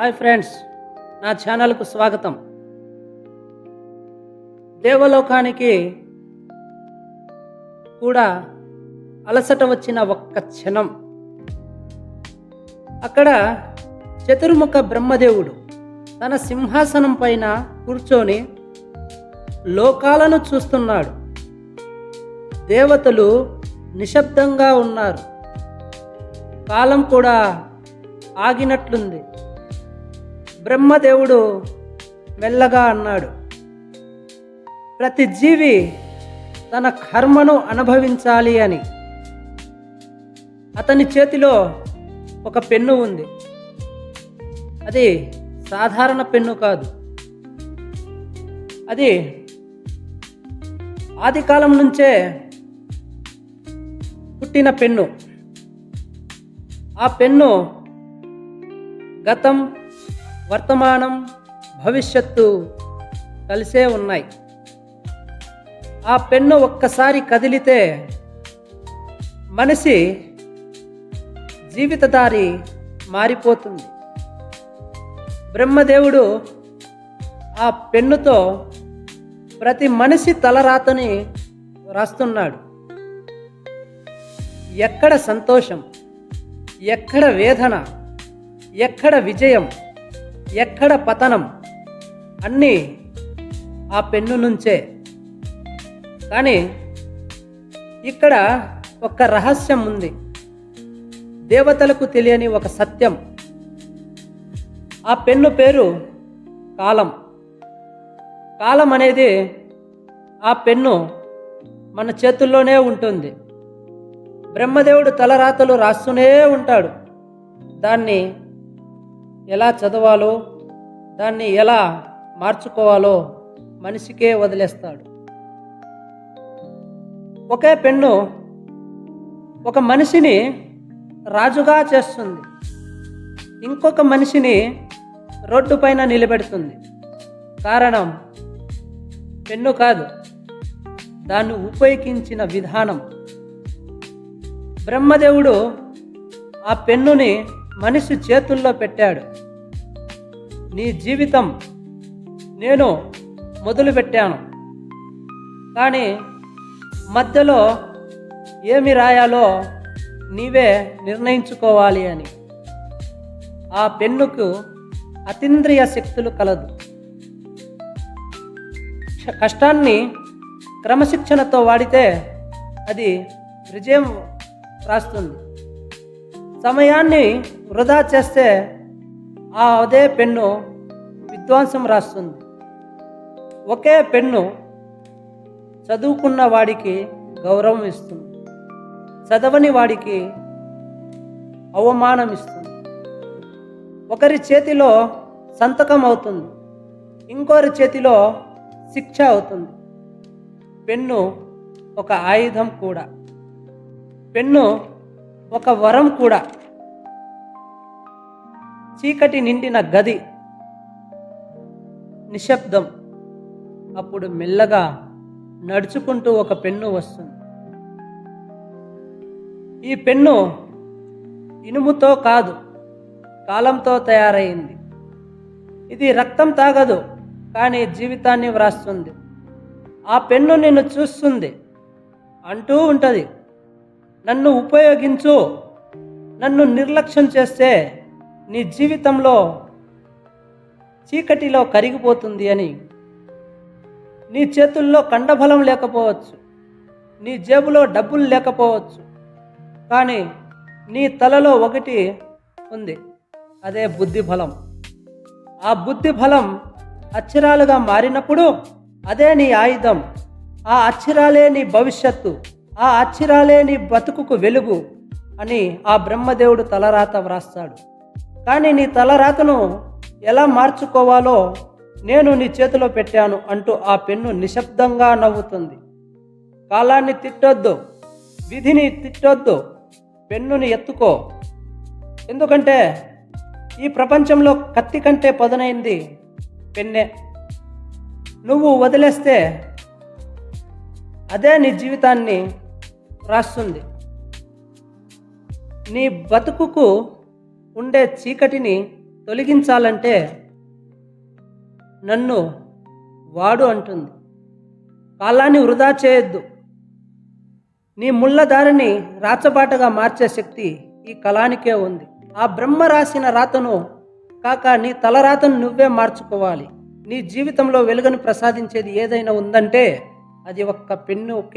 Hi friends నా ఛానల్కు స్వాగతం. దేవలోకానికి కూడా అలసట వచ్చిన ఒక్క క్షణం. అక్కడ చతుర్ముఖ బ్రహ్మదేవుడు తన సింహాసనం పైన కూర్చొని లోకాలను చూస్తున్నాడు. దేవతలు నిశ్శబ్దంగా ఉన్నారు. కాలం కూడా ఆగినట్లుంది. బ్రహ్మదేవుడు మెల్లగా అన్నాడు. ప్రతి జీవి తన కర్మను అనుభవించాలి అని. అతని చేతిలో ఒక పెన్ను ఉంది. అది సాధారణ పెన్ను కాదు. అది ఆది కాలం నుంచే పుట్టిన పెన్ను. ఆ పెన్ను గతం వర్తమానం భవిష్యత్తు కలిసే ఉన్నాయి. ఆ పెన్ను ఒక్కసారి కదిలితే మనిషి జీవితదారి మారిపోతుంది. బ్రహ్మదేవుడు ఆ పెన్నుతో ప్రతి మనిషి తలరాతని రాస్తున్నాడు. ఎక్కడ సంతోషం ఎక్కడ వేదన ఎక్కడ విజయం ఎక్కడ పతనం? అన్నీ ఆ పెన్ను నుంచే. కానీ ఇక్కడ ఒక రహస్యం ఉంది. దేవతలకు తెలియని ఒక సత్యం. ఆ పెన్ను పేరు కాలం. కాలం అనేది ఆ పెన్ను మన చేతుల్లోనే ఉంటుంది. బ్రహ్మదేవుడు తలరాతలు రాస్తూనే ఉంటాడు. దాన్ని ఎలా చదవాలో దాన్ని ఎలా మార్చుకోవాలో మనిషికే వదిలేస్తాడు. ఒకే పెన్ను ఒక మనిషిని రాజుగా చేస్తుంది. ఇంకొక మనిషిని రోడ్డు పైన నిలబెడుతుంది. కారణం పెన్ను కాదు దాన్ని ఉపయోగించిన విధానం. బ్రహ్మదేవుడు ఆ పెన్నుని మనిషి చేతుల్లో పెట్టాడు. నీ జీవితం నేను మొదలుపెట్టాను కానీ మధ్యలో ఏమి రాయాలో నీవే నిర్ణయించుకోవాలి అని. ఆ పెన్నుకు అతీంద్రియ శక్తులు కలదు. కష్టాన్ని క్రమశిక్షణతో వాడితే అది విజయం రాస్తుంది. సమయాన్ని వృధా చేస్తే ఆ అదే పెన్ను విధ్వంసం రాస్తుంది. ఒకే పెన్ను చదువుకున్న వాడికి గౌరవం ఇస్తుంది. చదవని వాడికి అవమానం ఇస్తుంది. ఒకరి చేతిలో సంతకం అవుతుంది. ఇంకొకరి చేతిలో శిక్ష అవుతుంది. పెన్ను ఒక ఆయుధం కూడా. పెన్ను ఒక వరం కూడా. చీకటి నిండిన గది. నిశ్శబ్దం. అప్పుడు మెల్లగా నడుచుకుంటూ ఒక పెన్ను వస్తుంది. ఈ పెన్ను ఇనుముతో కాదు కాలంతో తయారైంది. ఇది రక్తం తాగదు కానీ జీవితాన్ని వ్రాస్తుంది. ఆ పెన్ను నిన్ను చూస్తుంది. అంటూ ఉంటుంది. నన్ను ఉపయోగించు. నన్ను నిర్లక్ష్యం చేస్తే నీ జీవితంలో చీకటిలో కరిగిపోతుంది అని. నీ చేతుల్లో కండబలం లేకపోవచ్చు. నీ జేబులో డబ్బులు లేకపోవచ్చు. కానీ నీ తలలో ఒకటి ఉంది. అదే బుద్ధి బలం ఆ బుద్ధి బలం అక్షరాలుగా మారినప్పుడు అదే నీ ఆయుధం. ఆ అక్షరాలే నీ భవిష్యత్తు. ఆ అచ్చిరాలే నీ బతుకుకు వెలుగు అని ఆ బ్రహ్మదేవుడు తలరాత వ్రాస్తాడు. కానీ నీ తలరాతను ఎలా మార్చుకోవాలో నేను నీ చేతిలో పెట్టాను అంటూ ఆ పెన్ను నిశ్శబ్దంగా నవ్వుతుంది. కాలాన్ని తిట్టొద్దు విధిని తిట్టొద్దు పెన్నుని ఎత్తుకో. ఎందుకంటే ఈ ప్రపంచంలో కత్తి కంటే పదునైంది పెన్నే. నువ్వు వదిలేస్తే అదే నీ జీవితాన్ని రాస్తుంది. నీ బతుకుకు ఉండే చీకటిని తొలగించాలంటే నన్ను వాడు అంటుంది. కాలాన్ని వృధా చేయొద్దు. నీ ముళ్ళదారిని రాచబాటగా మార్చే శక్తి ఈ కళానికే ఉంది. ఆ బ్రహ్మ రాసిన రాతను కాక నీ తలరాతను నువ్వే మార్చుకోవాలి. నీ జీవితంలో వెలుగును ప్రసాదించేది ఏదైనా ఉందంటే అది ఒక్క పెన్ను ఒకే